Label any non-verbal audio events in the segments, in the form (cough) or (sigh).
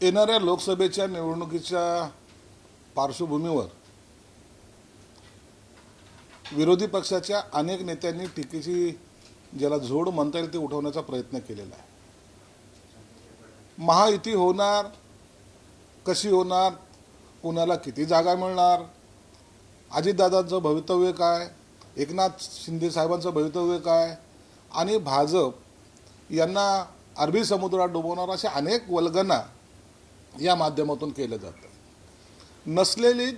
येणाऱ्या लोकसभेच्या निवडणुकीच्या पार्श्वभूमीवर विरोधी पक्षाच्या अनेक नेत्यांनी टीकेची ज्याला झोड म्हणता येईल ते उठवण्याचा प्रयत्न केलेला आहे. महायुती होणार कशी होणार कुणाला किती जागा मिळणार अजितदादांचं भवितव्य काय एकनाथ शिंदे साहेबांचं भवितव्य काय आणि भाजप यांना अरबी समुद्रात डुबवणार अशा अनेक वल्गना या माध्यमातून केलं जातं. नसलेली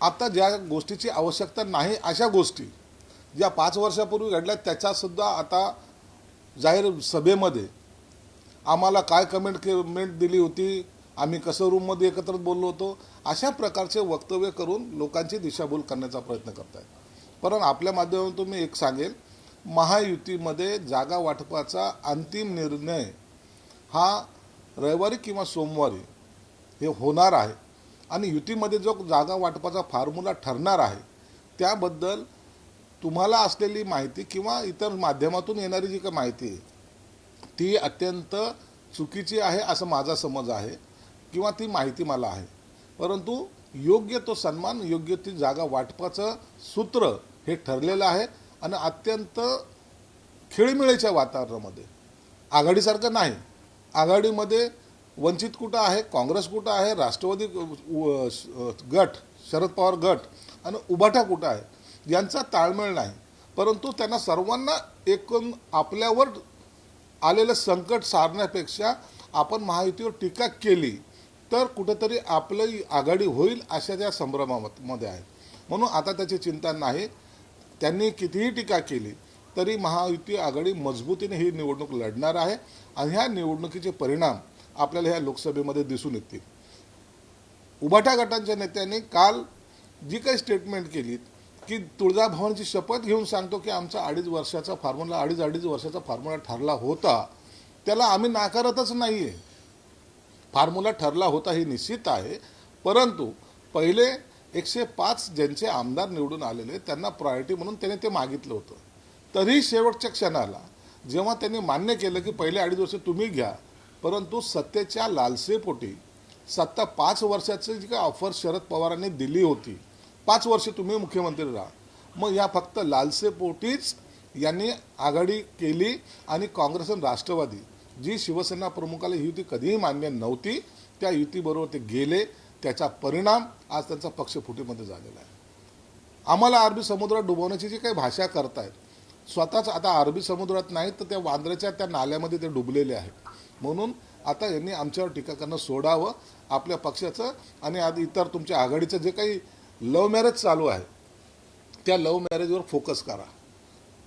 आता ज्या गोष्टीची आवश्यकता नाही अशा गोष्टी ज्या पाच वर्षापूर्वी घडल्या त्याच्यासुद्धा आता जाहीर सभेमध्ये आम्हाला काय कमेंट कमेंट दिली होती आम्ही कसं रूममध्ये एकत्र बोललो होतो अशा प्रकारचे वक्तव्य करून लोकांची दिशाभूल करण्याचा प्रयत्न करत आहेत परंतु आपल्या माध्यमातून मी एक सांगेल महायुतीमध्ये जागा वाटपाचा अंतिम निर्णय हा रविवारी किंवा सोमवारी हे होणार आहे. आणि युतीमध्ये जो जागा वाटपाचा फॉर्म्युला ठरणार आहे त्याबद्दल तुम्हाला असलेली माहिती किंवा इतर माध्यमातून येणारी जी काही माहिती आहे ती अत्यंत चुकीची आहे असं माझा समज आहे किंवा ती माहिती मला आहे. परंतु योग्य तो सन्मान योग्य ती जागा वाटपाचं सूत्र हे ठरलेलं आहे. आणि अत्यंत खेळीमेळीच्या वातावरणामध्ये. आघाडीसारखं नाही. आघाडीमध्ये वंचित कुठं आहे? काँग्रेस कुठं आहे? राष्ट्रवादी श- गट शरद पवार गट आणि उभाटा कुठं आहे? यांचा ताळमेळ नाही. परंतु त्यांना सर्वांना एकूण आपल्यावर आलेलं संकट सारण्यापेक्षा आपण महायुतीवर टीका केली तर कुठंतरी आपली आघाडी होईल अशा त्या संभ्रमामध्ये आहे म्हणून आता त्याची चिंता नाही. त्यांनी कितीही टीका केली तरी महायुती आघाडी मजबूतीने ही निवडणूक लढणार आहे आणि ह्या निवडणुकीचे परिणाम आपल्याला ह्या लोकसभेमध्ये दिसून येतील. उभाटा गटांच्या नेत्यांनी काल जी काही स्टेटमेंट केली की तुळजाभवानीची शपथ घेऊन सांगतो की आमचा अडीच वर्षाचा फॉर्म्युला अडीच अडीच वर्षाचा फॉर्म्युला ठरला होता त्याला आम्ही नाकारतच नाही आहे फॉर्म्युला ठरला होता हे निश्चित आहे परंतु पहिले एकशे पाच ज्यांचे आमदार निवडून आलेले त्यांना प्रायोरिटी म्हणून त्याने ते मागितलं होतं. तरीही शेवटच्या क्षणाला जेव्हा त्यांनी मान्य केलं की पहिले अडीच वर्ष तुम्ही घ्या परंतु सत्तेच्या लालसेपोटी सत्ता पाच वर्षाची जी काही ऑफर शरद पवारांनी दिली होती पाच वर्ष तुम्ही मुख्यमंत्री राहा. मग या फक्त लालसेपोटीच यांनी आघाडी केली आणि काँग्रेस आणि राष्ट्रवादी जी शिवसेना प्रमुखाला ही युती कधीही मान्य नव्हती त्या युतीबरोबर ते गेले. त्याचा परिणाम आज त्यांचा पक्ष फुटीमध्ये झालेला आहे. आम्हाला अरबी समुद्रात डुबवण्याची जी काही भाषा करतायत स्वतःच आता अरबी समुद्रात नाही तर त्या वांद्र्याच्या त्या नाल्यामध्ये ते डुबलेले आहेत. म्हणून आता यांनी आमच्यावर टीका करणं सोडावं आपल्या पक्षाचं आणि आधी इतर तुमच्या आघाडीचं जे काही लव्ह मॅरेज चालू आहे त्या लव्ह मॅरेजवर फोकस करा.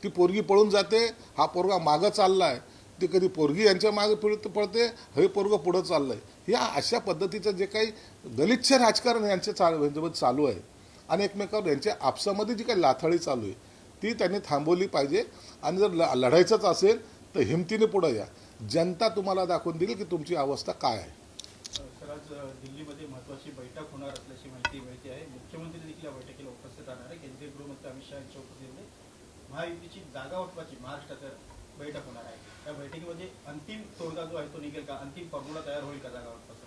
ती पोरगी पळून जाते हा पोरगा मागं चालला आहे ते कधी पोरगी यांच्या मागे पिळत पळते हे पोरगं पुढं चाललं आहे या अशा पद्धतीचं जे काही गलिच्छ राजकारण यांचे चा यांच्यामध्ये चालू आहे. आणि एकमेकावर यांच्या आपसामध्ये जी काही लाथाळी चालू आहे ती त्यांनी थांबवली पाहिजे. आणि जर ल- लढायचंच असेल तर हिमतीने पुढं या. जनता तुम्हाला दाखवून देईल की तुमची अवस्था काय आहे. आज दिल्लीमध्ये महत्वाची बैठक होणार असल्याची माहिती मिळते आहे. मुख्यमंत्री देखील या बैठकीला उपस्थित राहणार आहे. केंद्रीय गृहमंत्री अमित शहा यांच्या उपस्थितीमध्ये महायुतीची जागा वाटपाची महाराष्ट्रात बैठक होणार आहे. या बैठकीमध्ये अंतिम तोडगा जो आहे तो निघेल का? अंतिम फॉर्म्युला तयार होईल का जागा वाटपाचा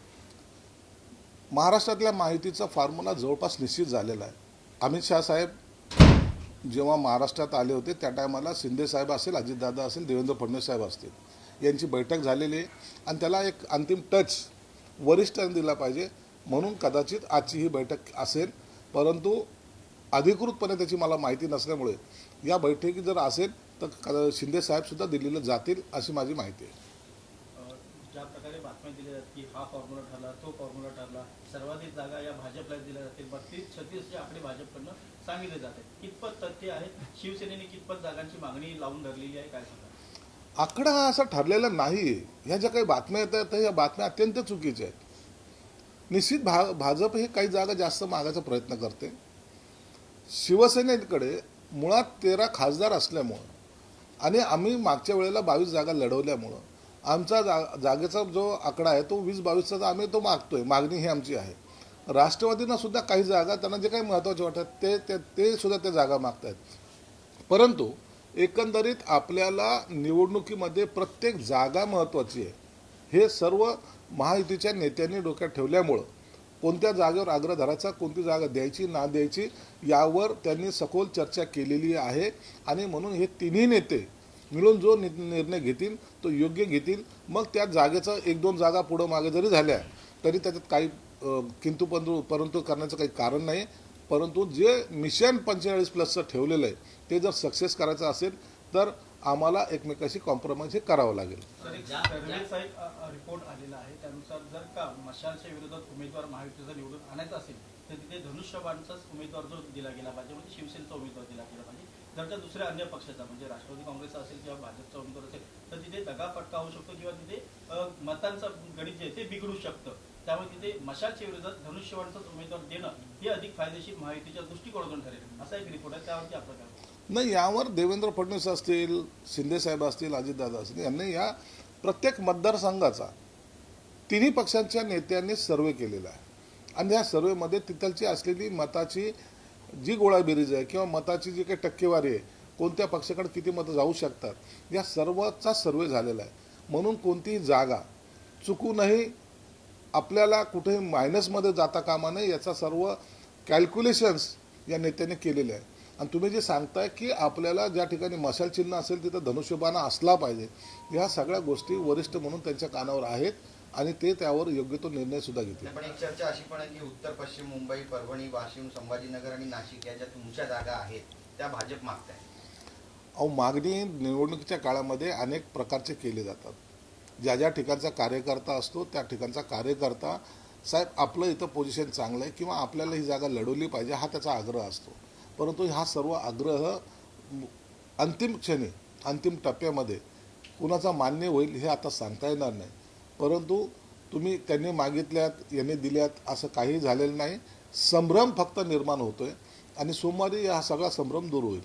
महाराष्ट्रातल्या माहितीचा फॉर्म्युला जवळपास निश्चित झालेला आहे. अमित शाह साहेब जेव्हा महाराष्ट्रात आले होते त्या टायमाला शिंदे साहेब असेल अजितदादा असेल देवेंद्र फडणवीस साहेब असतील. यांची बैठक झालेली आहे आणि त्याला एक अंतिम टच वरिष्ठांनी दिला पाहिजे. म्हणून कदाचित आजची ही बैठक असेल. परंतु अधिकृतपणे त्याची मला माहिती नसल्यामुळे या बैठकीत जर असेल तर शिंदे साहेबसुद्धा दिल्लीला जातील अशी माझी माहिती आहे. ज्या प्रकारे बातम्या दिल्या जातात की हा फॉर्म्युला ठरला तो फॉर्म्युला ठरला सर्वाधिक जागा या भाजपला दिल्या जातील बत्तीस आकडे भाजपकडनं सांगितले जाते कितपत तथ्य आहे? शिवसेनेने कितपत जागांची मागणी लावून धरलेली आहे? काय सांगा आकडा हा असा ठरलेला नाही. ह्या ज्या काही बातम्या येत आहेत ह्या बातम्या अत्यंत चुकीच्या आहेत. निश्चित भा भाजप हे काही जागा जास्त मागायचा प्रयत्न करते. शिवसेनेकडे मुळात तेरा खासदार असल्यामुळं आणि आम्ही मागच्या वेळेला बावीस जागा लढवल्यामुळं आमचा जा जागेचा जो आकडा आहे तो वीस बावीसचा आम्ही तो मागतोय. मागणी ही आमची आहे. राष्ट्रवादीनं सुद्धा काही जागा त्यांना जे काही महत्त्वाचे वाटतात ते ते ते सुद्धा त्या जागा मागतायत. परंतु एकंदरीत आपल्याला निवडणुकीमध्ये प्रत्येक जागा महत्त्वाची आहे. हे सर्व महायुतीच्या नेत्यांनी डोक्यात ठेवल्यामुळं कोणत्या जागेवर आग्रह धरायचा कोणती जागा द्यायची ना द्यायची यावर त्यांनी सखोल चर्चा केलेली आहे. आणि म्हणून हे तिन्ही नेते मिळून जो नि- निर्णय घेतील तो योग्य घेतील. मग त्या जागेचा एक दोन जागा पुढं मागे जरी झाल्या तरी त्याच्यात काही अ, किंतु परंतु परंतु करण्याचं काही कारण नाही. परंतु जे मिशन पंचेचाळीस प्लसचं ठेवलेलं आहे ते जर सक्सेस करायचं असेल तर आम्हाला एकमेकाशी कॉम्प्रोमाइज हे करावं लागेल. एक रिपोर्ट आलेला आहे. त्यानुसार जर का मशालच्या विरोधात उमेदवार महायुतीचा निवडून आणायचा असेल तर तिथे धनुष्यबाणचाच उमेदवार जो दिला गेला पाहिजे म्हणजे शिवसेनेचा उमेदवार दिला गेला पाहिजे. जर का दुसऱ्या अन्य पक्षाचा म्हणजे राष्ट्रवादी काँग्रेसचा असेल किंवा भाजपचा उमेदवार असेल तर तिथे दगापटका होऊ शकतो किंवा तिथे अ, मतांचं गणित जे आहे ते बिघडू शकतं. त्यामुळे तिथे मशालच्या विरोधात धनुष्यबाणचाच उमेदवार देणं हे अधिक फायदेशीर महायुतीच्या दृष्टिकोनातून ठरेल. असा एक रिपोर्ट आहे त्यावरती आपलं नाही यावर देवेंद्र फडणवीस असतील शिंदेसाहेब असतील अजितदादा असतील यांनी या प्रत्येक मतदारसंघाचा तिन्ही पक्षांच्या नेत्यांनी सर्वे केलेला आहे. आणि या सर्वेमध्ये तिथलची असलेली मताची जी गोळाबेरीज आहे किंवा मताची जी काही टक्केवारी आहे कोणत्या पक्षाकडे किती मतं जाऊ शकतात या सर्वचा सर्वे झालेला आहे. म्हणून कोणतीही जागा चुकूनही आपल्याला कुठेही मायनसमध्ये जाता कामा नये याचा सर्व कॅल्क्युलेशन्स या नेत्याने केलेले आहे. आणि तुम्ही जे सांगताय की आपल्याला ज्या ठिकाणी मशाल चिन्ह असेल तिथं धनुष्यबाणा असला पाहिजे. या सगळ्या गोष्टी वरिष्ठ म्हणून त्यांच्या कानावर आहेत आणि ते त्यावर योग्य तो निर्णय सुद्धा घेतील. पण एक चर्चा अशी पण आहे की उत्तर पश्चिम मुंबई परभणी वाशिम संभाजीनगर आणि नाशिक या ज्या तुमच्या जागा आहेत त्या भाजप मागताय. अहो मागणी निवडणुकीच्या काळामध्ये अनेक प्रकारचे केले जातात. ज्या ज्या ठिकाणचा कार्यकर्ता असतो त्या ठिकाणचा कार्यकर्ता साहेब आपलं इथं पोझिशन चांगलं आहे किंवा आपल्याला ही जागा लढवली पाहिजे हा त्याचा आग्रह असतो. परंतु हा सर्व आग्रह अंतिम क्षणी अंतिम टप्प्यामध्ये कुणाचा मान्य होईल हे आता सांगता येणार नाही. परंतु तुम्ही त्यांनी मागितल्यात यांनी दिल्यात असं काही झालेलं नाही. संभ्रम फक्त निर्माण होतो आहे आणि सोमवारी हा सगळा संभ्रम दूर होईल.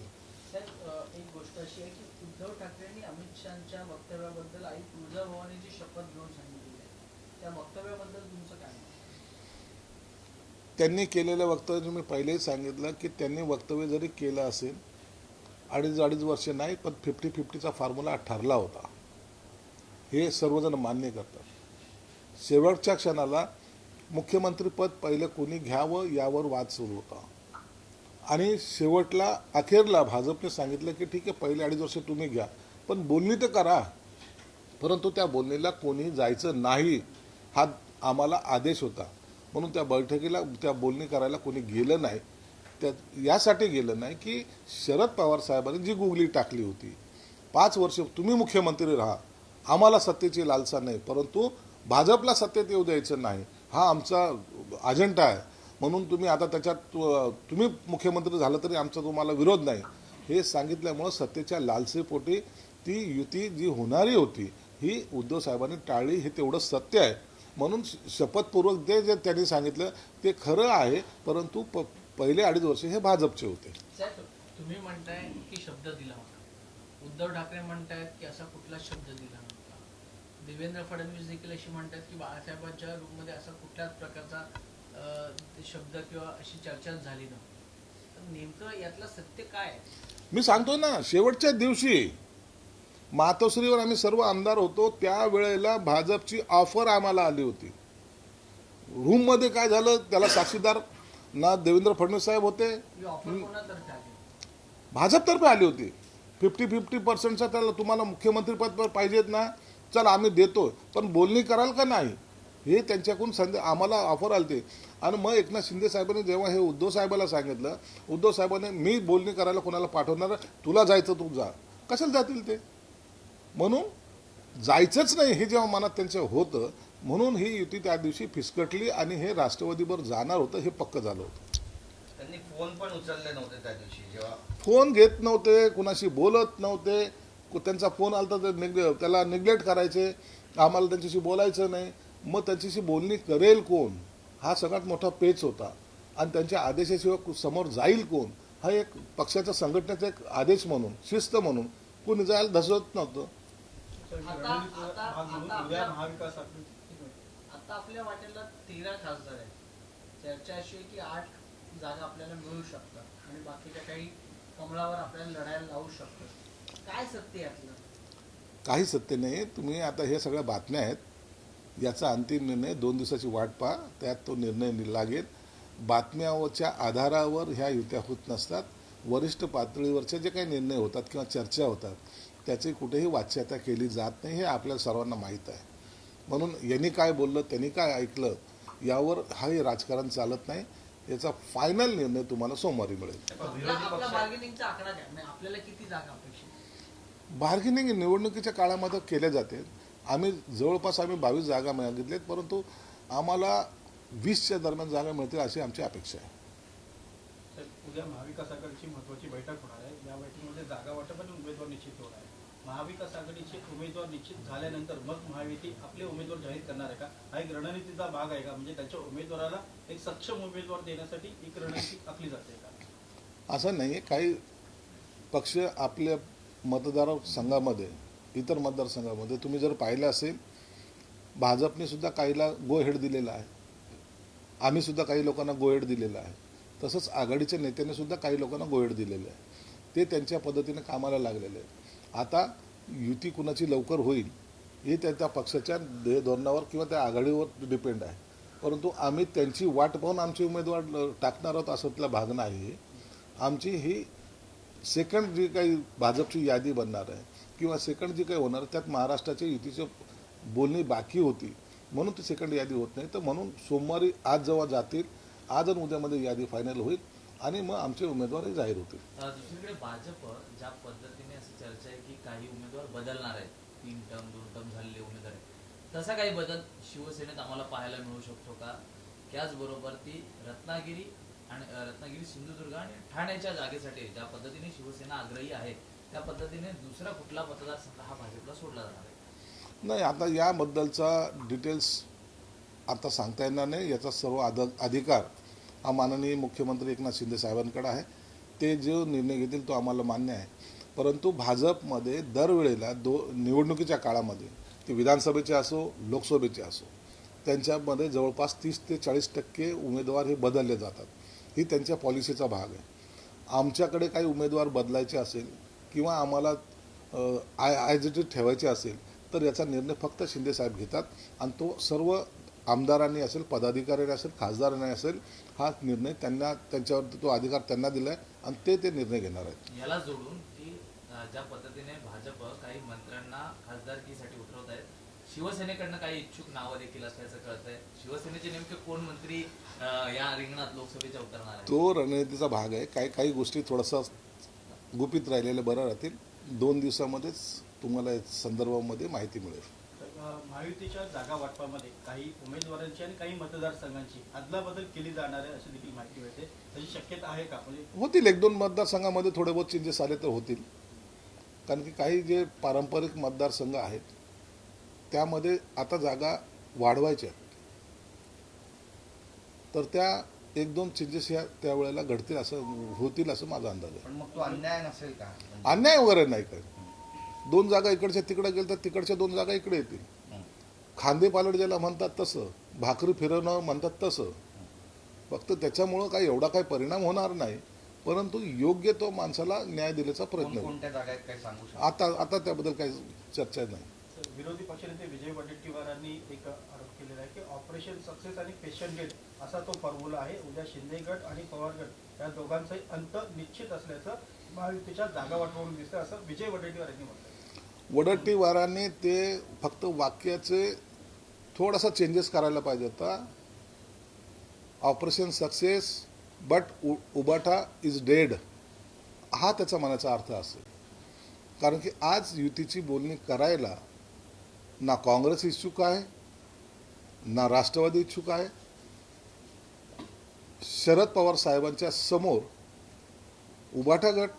एक गोष्ट अशी आहे की उद्धव ठाकरेंनी अमित शहाच्या वक्तव्याबद्दल आई तुळजाभवानीची शपथ घेऊन सांगितली त्या वक्तव्याबद्दल तुमचं काय मत? त्यांनी केलेलं वक्तव्य मी पहिलेही सांगितलं की त्यांनी वक्तव्य जरी केलं असेल अडीच अडीच वर्ष नाही पण फिफ्टी फिफ्टीचा फॉर्म्युला ठरला होता. हे सर्वजण मान्य करतात. शेवटच्या क्षणाला मुख्यमंत्रीपद पहिलं कोणी घ्यावं यावर वाद सुरू होता. आणि शेवटला अखेरला भाजपने सांगितलं की ठीक आहे पहिले अडीच वर्ष तुम्ही घ्या पण बोलणी तर करा. परंतु त्या बोलणीला कोणी जायचं नाही हा आम्हाला आदेश होता. म्हणून त्या बैठकीला त्या बोलणी करायला कोणी गेलं नाही. त्या यासाठी गेलं नाही की शरद पवार साहेबांनी जी गुगली टाकली होती पाच वर्ष तुम्ही मुख्यमंत्री राहा आम्हाला सत्तेची लालसा नाही परंतु भाजपला सत्तेत येऊ द्यायचं नाही हा आमचा अजेंडा आहे. म्हणून तुम्ही आता त्याच्यात तुम्ही मुख्यमंत्री झालं तरी आमचा तुम्हाला विरोध नाही. हे सांगितल्यामुळं सत्तेच्या लालसेपोटी ती युती जी होणारी होती ही उद्धव साहेबांनी टाळली हे तेवढं सत्य आहे. म्हणून शपथपूर्वक ते जे त्यांनी सांगितलं ते खरं आहे परंतु प पहिले अडीच वर्ष हे भाजपचे होते. तुम्ही म्हणताय की शब्द दिला होता. उद्धव ठाकरे म्हणतायत की असा कुठला शब्द दिला नव्हता. देवेंद्र फडणवीस देखील अशी म्हणतात की बाळासाहेबांच्या रूममध्ये असा कुठल्याच प्रकारचा शब्द किंवा अशी चर्चाच झाली नव्हती. तर नेमकं यातलं सत्य काय आहे? मी सांगतो ना शेवटच्या दिवशी मातोश्रीवर आम्ही सर्व आमदार होतो. त्यावेळेला भाजपची ऑफर आम्हाला आली होती. रूममध्ये काय झालं त्याला साक्षीदार ना देवेंद्र फडणवीस साहेब होते. आली भाजपतर्फे आली होती. फिफ्टी फिफ्टी पर्सेंटचा त्याला तुम्हाला मुख्यमंत्रीपद पाहिजेत ना. चल आम्ही देतो पण बोलणी कराल का नाही? हे त्यांच्याकडून संधी आम्हाला ऑफर आलते आणि मग एकनाथ शिंदे साहेबांनी जेव्हा हे उद्धव साहेबाला सांगितलं उद्धव साहेबांनी मी बोलणी करायला कोणाला पाठवणार? तुला जायचं तू जा. कशाला जातील ते? म्हणून जायचंच नाही हे जेव्हा मनात त्यांचं होतं म्हणून ही युती त्या दिवशी फिसकटली आणि हे राष्ट्रवादीवर जाणार होतं हे पक्क झालं होतं. त्यांनी फोन पण उचलले नव्हते त्या दिवशी जेव्हा फोन घेत नव्हते कुणाशी बोलत नव्हते. त्यांचा फोन आला तर निग त्याला निग्लेक्ट करायचे. आम्हाला त्यांच्याशी बोलायचं नाही. मग त्यांच्याशी बोलणी करेल कोण? हा सगळ्यात मोठा पेच होता. आणि त्यांच्या आदेशाशिवाय समोर जाईल कोण? हा एक पक्षाच्या संघटनेचा एक आदेश म्हणून शिस्त म्हणून. कोणी जायला धसत नव्हतं. आता- आता- आता उद्या आपल्या- महाविकास आघाडी आता आपल्या वाटेला तेरा खासदार आहेत. चर्चा अशी आहे की आठ जागा आपल्याला मिळू शकतात आणि बाकीच्या काही कमळावर आपल्याला लढायला लावू शकतात. काय सत्य यातलं काही सत्य नाही तुम्ही आता हे सगळ्या बातम्या आहेत. याचा अंतिम निर्णय दोन दिवसाची वाट पहा. त्यात तो निर्णय लागेल. बातम्याच्या आधारावर ह्या युत्या होत नसतात. वरिष्ठ पातळीवरचे जे काही निर्णय होतात किंवा चर्चा होतात त्याची कुठेही वाच्यता केली जात नाही हे आपल्या सर्वांना माहीत आहे. म्हणून यांनी काय बोललं त्यांनी काय ऐकलं यावर हाही राजकारण चालत नाही. याचा फायनल निर्णय तुम्हाला सोमवारी मिळेल. आपला विरोधी आपला पक्ष बार्गेनिंगचा आकडा द्या. आपल्याला किती जागा अपेक्षित बार्गेनिंग निवडणुकीच्या काळामध्ये केले जाते. आम्ही जवळपास आम्ही बावीस जागा मागितल्यात परंतु आम्हाला वीसच्या दरम्यान जागा मिळतील अशी आमची अपेक्षा आहे. उद्या महाविकास आघाडीची महत्वाची बैठक होणार आहे. या बैठकीमध्ये जागा वाटप आणि उमेदवार निश्चित होणार आहे. महाविकास आघाडीचे उमेदवार निश्चित झाल्यानंतर मग महायुती आपले उमेदवार जाहीर करणार आहे का? हा एक रणनीतीचा भाग आहे का? म्हणजे त्यांच्या उमेदवाराला एक सक्षम उमेदवार देण्यासाठी एक रणनीती आखली जाते का? असं नाही. आहे काही पक्ष आपल्या मतदार संघामध्ये इतर मतदारसंघामध्ये तुम्ही जर पाहिलं असेल भाजपने सुद्धा काहीला गो हेड दिलेला आहे. आम्ही सुद्धा काही लोकांना गो हेड दिलेला आहे. तसंच आघाडीच्या नेत्याने सुद्धा काही लोकांना गो हेड दिलेलं आहे. ते त्यांच्या पद्धतीने कामाला लागलेले आहेत. आता युती कुणाची लवकर होईल हे त्यांच्या पक्षाच्या ध्येयधोरणावर किंवा त्या आघाडीवर डिपेंड आहे. परंतु आम्ही त्यांची वाट पाहून आमचे उमेदवार ल- टाकणार आहोत असतला भाग नाही आमची ही सेकंड जी काही भाजपची यादी बनणार आहे किंवा सेकंड जी काही होणार त्यात महाराष्ट्राच्या युतीचं बोलणी बाकी होती म्हणून ती सेकंड यादी होत नाही. तर म्हणून सोमवारी आज जेव्हा जातील आज आणि उद्यामध्ये यादी फायनल होईल. आणि मग आमचे उमेदवारही जाहीर होतील. दुसरीकडे भाजप ज्या पद्धतीने अशी चर्चा आहे की काही उमेदवार बदलणार आहेत. तीन टर्म दोन टर्म झालेले उमेदवार आहेत. तसा काही बदल शिवसेनेत आम्हाला पाहायला मिळू शकतो का? त्याचबरोबर ती रत्नागिरी आणि रत्नागिरी सिंधुदुर्ग आणि ठाण्याच्या जागेसाठी ज्या पद्धतीने शिवसेना आग्रही आहे त्या पद्धतीने दुसरा कुठला मतदारसंघ हा भाजपला सोडला जाणार आहे? नाही आता याबद्दलचा डिटेल्स आता सांगता येणार नाही. याचा सर्व आद अधिकार हा माननीय मुख्यमंत्री एकनाथ शिंदे साहेबांकडे आहे ते जो निर्णय घेतील तो आम्हाला मान्य आहे परंतु भाजपमध्ये दरवेळेला दो निवडणुकीच्या काळामध्ये ते विधानसभेचे असो लोकसभेचे असो त्यांच्यामध्ये जवळपास तीस ते चाळीस टक्के उमेदवार हे बदलले जातात ही त्यांच्या पॉलिसीचा भाग आहे आमच्याकडे काही उमेदवार बदलायचे असेल किंवा आम्हाला आय ॲज ठेवायचे असेल तर याचा निर्णय फक्त शिंदे साहेब घेतात आणि तो सर्व आमदारांनी असेल पदाधिकाऱ्यांनी असेल खासदारांनी असेल हा निर्णय त्यांना त्यांच्यावरती तो अधिकार त्यांना दिला आहे आणि ते ते निर्णय घेणार आहेत. याला जोडून की ज्या पद्धतीने भाजप काही मंत्र्यांना खासदारकीसाठी उतरवत आहेत शिवसेनेकडनं काही इच्छुक नावं देखील असल्याचं कळतंय. शिवसेनेचे नेमके कोण मंत्री या रिंगणात लोकसभेच्या उतरणार तो रणनीतीचा भाग आहे. काही काही गोष्टी थोडासा गुपित राहिलेल्या बरं राहतील. दोन दिवसामध्येच तुम्हाला या संदर्भामध्ये माहिती मिळेल. महायुतीच्या जागा वाटपामध्ये काही उमेदवारांची आणि काही मतदारसंघांची अदलाबदल केली जाणार आहे अशी देखील माहिती मिळते. त्याची शक्यता आहे का? म्हणजे होतील एक दोन मतदारसंघामध्ये थोडे बहुत चेंजेस आले तर होतील. कारण की काही जे पारंपरिक मतदारसंघ आहेत त्यामध्ये आता जागा वाढवायच्या आहेत. तर त्या एक दोन चेंजेस या त्यावेळेला घडतील असं होतील असं माझा अंदाज आहे. पण मग तो अन्याय नसेल का? अन्याय वगैरे नाही काय दोन जागा इकडच्या तिकडे गेल्या तर तिकडच्या दोन जागा इकडे येतील. खांदे पालट ज्याला म्हणतात तसं भाकरी फिरवणं म्हणतात तसं. फक्त त्याच्यामुळं काही एवढा काही परिणाम होणार नाही परंतु योग्य तो माणसाला न्याय दिल्याचा प्रयत्न. शकतो? आता आता त्याबद्दल काही चर्चा नाही. विरोधी पक्षनेते विजय वडेट्टीवारांनी एक आरोप केलेला आहे की ऑपरेशन सक्सेस आणि पेशंट डेट असा तो फॉर्म्युला आहे. उद्या शिंदे गट आणि पवार गट या दोघांचाही अंत निश्चित असल्याचं महायुतीच्या जागा वाटवून दिसतं असं विजय वडेट्टीवार यांनी म्हटलं वडट्टीवारांनी ते फक्त वाक्याचे थोडासा चेंजेस करायला पाहिजे होता. Operation success but Ubatha is dead हा त्याचा मनाचा अर्थ असेल. कारण की आज युतीची बोलणी करायला ना काँग्रेस इच्छुक आहे ना राष्ट्रवादी इच्छुक आहे. शरद पवार साहेबांच्या समोर उबाटा गट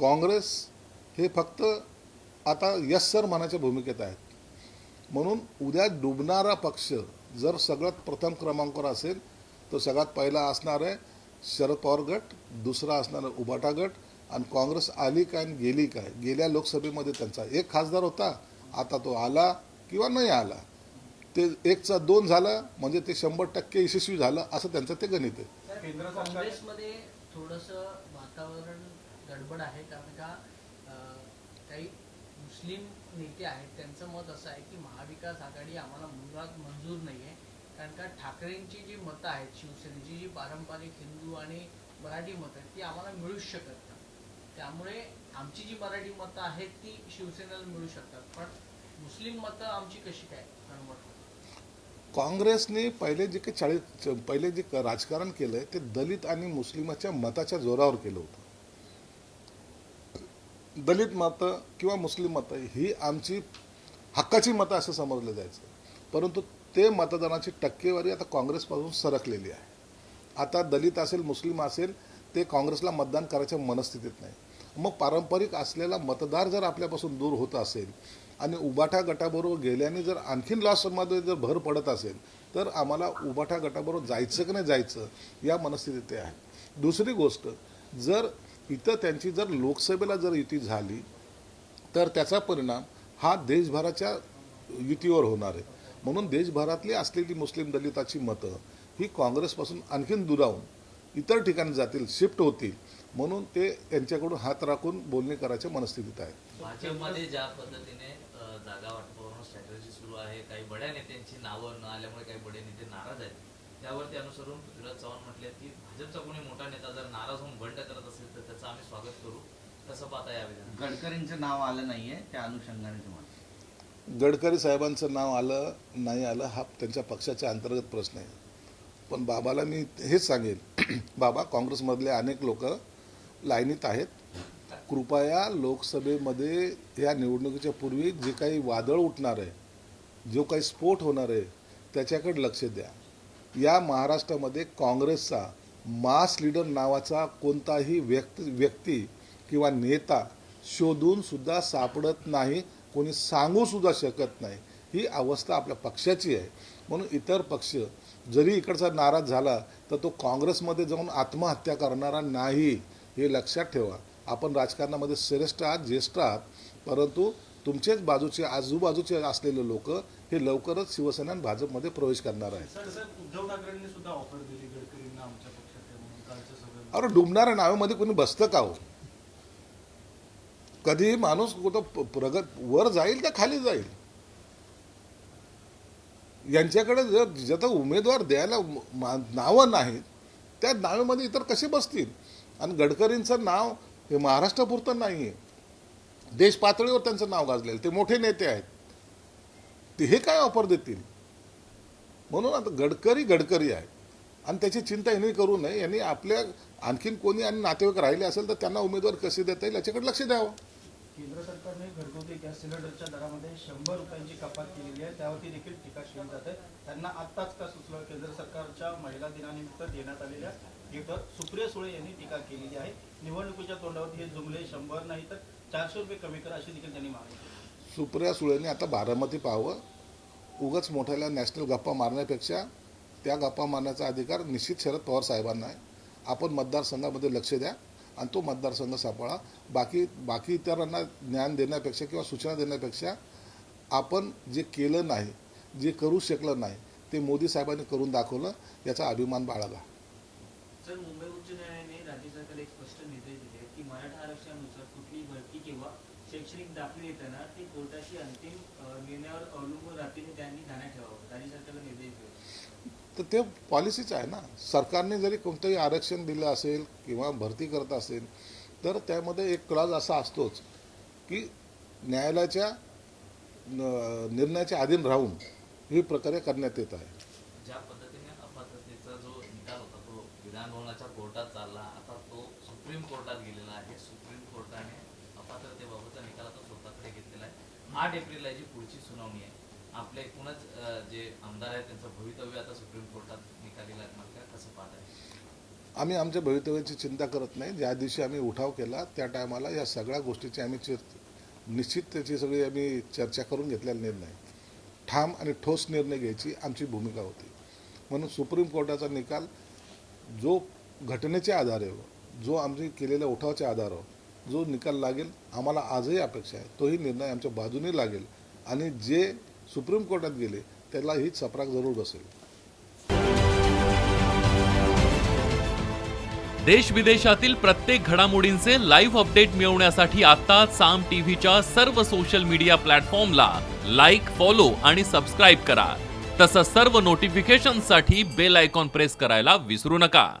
काँग्रेस हे फक्त आता यस सर म्हणायच्या भूमिकेत आहेत. म्हणून उद्या डुबणारा पक्ष जर सगळ्यात प्रथम क्रमांकावर असेल तो सगळ्यात पहिला असणार आहे शरद पवार गट दुसरा असणार आहे उबाटा गट आणि काँग्रेस आली काय आणि गेली काय? गेल्या लोकसभेमध्ये त्यांचा एक खासदार होता आता तो आला किंवा नाही आला? ते एकचा दोन झालं म्हणजे ते शंभर टक्के यशस्वी झालं असं त्यांचं ते गणित आहे. तर काँग्रेसमध्ये थोडस वातावरण गडबड आहे कारण का काही मुस्लिम नेते आहेत त्यांचं मत असं आहे की महाविकास आघाडी आम्हाला मुळात मंजूर नाही आहे कारण का ठाकरेंची जी मतं आहेत शिवसेनेची जी पारंपरिक हिंदू आणि मराठी मतं आहेत ती आम्हाला मिळूच शकत नाही. त्यामुळे आमची जी मराठी मतं आहेत ती शिवसेनेला मिळू शकतात. पण मुस्लिम मतं आमची कशी काय कन्वर्ट काँग्रेसने पहिले जे काही चाळीस पहिले जे राजकारण राजकारण केलंय ते दलित आणि मुस्लिमाच्या मताच्या जोरावर केलं होतं. दलित मतं किंवा मुस्लिम मतं ही आमची हक्काची मतं असं समजलं जायचं. परंतु ते मतदानाची टक्केवारी आता काँग्रेसपासून सरकलेली आहे. आता दलित असेल मुस्लिम असेल ते काँग्रेसला मतदान करायच्या मनस्थितीत नाही. मग पारंपरिक असलेला मतदार जर आपल्यापासून दूर होत असेल आणि उबाठा गटाबरोबर गेल्याने जर आणखीन लॉसमध्ये जर भर पडत असेल तर आम्हाला उबाठा गटाबरोबर जायचं की नाही जायचं या मनस्थितीत ते आहे. दुसरी गोष्ट जर इथं त्यांची जर लोकसभेला जर युती झाली तर त्याचा परिणाम हा देशभराच्या युतीवर होणार आहे. म्हणून देशभरातली असलेली मुस्लिम दलिताची मतं ही काँग्रेसपासून आणखीन दुरावून इतर ठिकाणी जातील शिफ्ट होतील. म्हणून ते यांच्याकडून हात राखून बोलणी करायच्या मनस्थितीत आहेत. भाजपमध्ये ज्या पद्धतीने जागा वाटपावरून स्ट्रॅटर्जी सुरू आहे काही बड्या नेत्यांची नावं न आल्यामुळे काही बडे नेते नाराज आहेत. त्यावरती अनुसरून पृथ्वीराज चव्हाण म्हटले की भाजपचा कोणी मोठा नेता जर नाराज होऊन बंड करत असेल तर त्याचं आम्ही स्वागत करू. कसं पाहता या विधान गडकरींचं नाव आलं नाहीये त्या अनुषंगाने तुम्हाला. गडकरी साहेबांचं नाव आलं नाही आलं हा त्यांच्या पक्षाच्या अंतर्गत प्रश्न आहे. पण बाबाला मी हेच सांगेल (clears throat) बाबा काँग्रेसमधले अनेक लोक लाईनीत आहेत. कृपया लोकसभेमध्ये या निवडणुकीच्या पूर्वी जे काही वादळ उठणार आहे जो काही स्फोट होणार आहे त्याच्याकडे लक्ष द्या. या महाराष्ट्रामध्ये काँग्रेसचा मास लीडर नावाचा कोणताही व्यक्ती व्यक्ती किंवा नेता शोधूनसुद्धा सापडत नाही कोणी सांगूसुद्धा शकत नाही. ही अवस्था आपल्या पक्षाची आहे. म्हणून इतर पक्ष जरी इकडचा नाराज झाला तर तो काँग्रेसमध्ये जाऊन आत्महत्या करणारा नाही हे लक्षात ठेवा. आपण राजकारणामध्ये श्रेष्ठ आहात ज्येष्ठ आहात परंतु तुमचेच बाजूचे आजूबाजूचे असलेले लोक हे लवकरच शिवसेना आणि भाजपमध्ये प्रवेश करणार आहे. अरे डुबणाऱ्या नावेमध्ये कोणी बसतं का हो? कधी माणूस कुठं प्रगत वर जाईल का खाली जाईल? यांच्याकडे जर ज्याचा उमेदवार द्यायला नावं नाहीत त्या नावेमध्ये इतर कसे बसतील? आणि गडकरींचं नाव हे महाराष्ट्रापुरतं नाही आहे देश पातळीवर त्यांचं नाव गाजलेलं ते मोठे नेते आहेत. ते हे काय ऑफर देतील? म्हणून आता गडकरी गडकरी आहे. आणि त्याची चिंता यांनी करू नये. यांनी आपल्या आणखीन कोणी आणि नातेवाईक राहिले असेल तर त्यांना उमेदवार कसे देता येईल याच्याकडे लक्ष द्यावं. केंद्र सरकारने घरगुती गॅस सिलेंडरच्या दरामध्ये शंभर रुपयांची कपात केलेली आहे. त्यावरती देखील टीका केली जाते. त्यांना आत्ताच का सुचलं केंद्र सरकारच्या महिला दिनानिमित्त देण्यात आलेल्या गिफ्टवर सुप्रिया सुळे यांनी टीका केलेली आहे. निवडणुकीच्या तोंडावरती हे जुमले शंभर नाही तर चारशे रुपये कमी करा अशी देखील त्यांनी मागणी केली. सुप्रिया सुळेने आता बारामती पाहावं. उगाच मोठ्याला नॅशनल गप्पा मारण्यापेक्षा त्या गप्पा मारण्याचा अधिकार निश्चित शरद पवार साहेबांना आहे. आपण मतदारसंघामध्ये लक्ष द्या आणि तो मतदारसंघ सापळा बाकी बाकी इतरांना ज्ञान देण्यापेक्षा किंवा सूचना देण्यापेक्षा आपण जे केलं नाही जे करू शकलं नाही ते मोदी साहेबांनी करून दाखवलं याचा अभिमान बाळगा. सर मुंबई उच्च न्यायालयाने राज्य सरकारला एक स्पष्ट निर्देश दिले की मराठा आरक्षणानुसार कुठलीही भरती किंवा शैक्षणिक दाखले देताना ते कोर्टाची अंतिम निर्णयावर अवलंबून राहतील त्यांनी ध्यानात ठेवावं राज्य सरकारला निर्देश दिले. तर ते पॉलिसीच आहे ना. सरकारने जरी कोणतंही आरक्षण दिलं असेल किंवा भरती करत असेल तर त्यामध्ये एक क्लॉज असा असतोच की न्यायालयाच्या निर्णयाच्या अधीन राहून ही प्रक्रिया करण्यात येत आहे. ज्या पद्धतीने अपात्रतेचा जो निकाल होता तो विधानभवनाच्या कोर्टात चालला आता तो सुप्रीम कोर्टात गेलेला आहे सुप्रीम कोर्टाने अपात्रतेबाबतचा निकाल आता स्वतःकडे घेतलेला आहे आठ एप्रिलला जी पुढची सुनावणी आहे. आपले एकूणच जे आमदार आहेत त्यांचं भवितव्य आता सुप्रीम कोर्टात निकाली लागणार का? कसं पाहत आहे? आम्ही आमच्या भवितव्याची चिंता करत नाही. ज्या दिवशी आम्ही उठाव केला त्या टायमाला या सगळ्या गोष्टीची आम्ही चिर निश्चित त्याची सगळी आम्ही चर्चा करून घेतलेला निर्णय. ठाम आणि ठोस निर्णय घ्यायची आमची भूमिका होती. म्हणून सुप्रीम कोर्टाचा निकाल जो घटनेच्या आधारावर हो, जो आम्ही केलेल्या उठावाच्या आधारावर हो, जो निकाल लागेल आम्हाला आजही अपेक्षा आहे. तोही निर्णय आमच्या बाजूने लागेल. आणि जे सुप्रीम कोर्टात गेले त्याला ही चपराक जरूर बसेल. देश विदेशातील प्रत्येक घडामोडींचे लाईव्ह अपडेट मिळवण्यासाठी आता साम टीव्हीच्या सर्व सोशल मीडिया प्लॅटफॉर्मला लाईक फॉलो आणि सबस्क्राईब करा. तसंच सर्व नोटिफिकेशनसाठी बेल आयकॉन प्रेस करायला विसरू नका.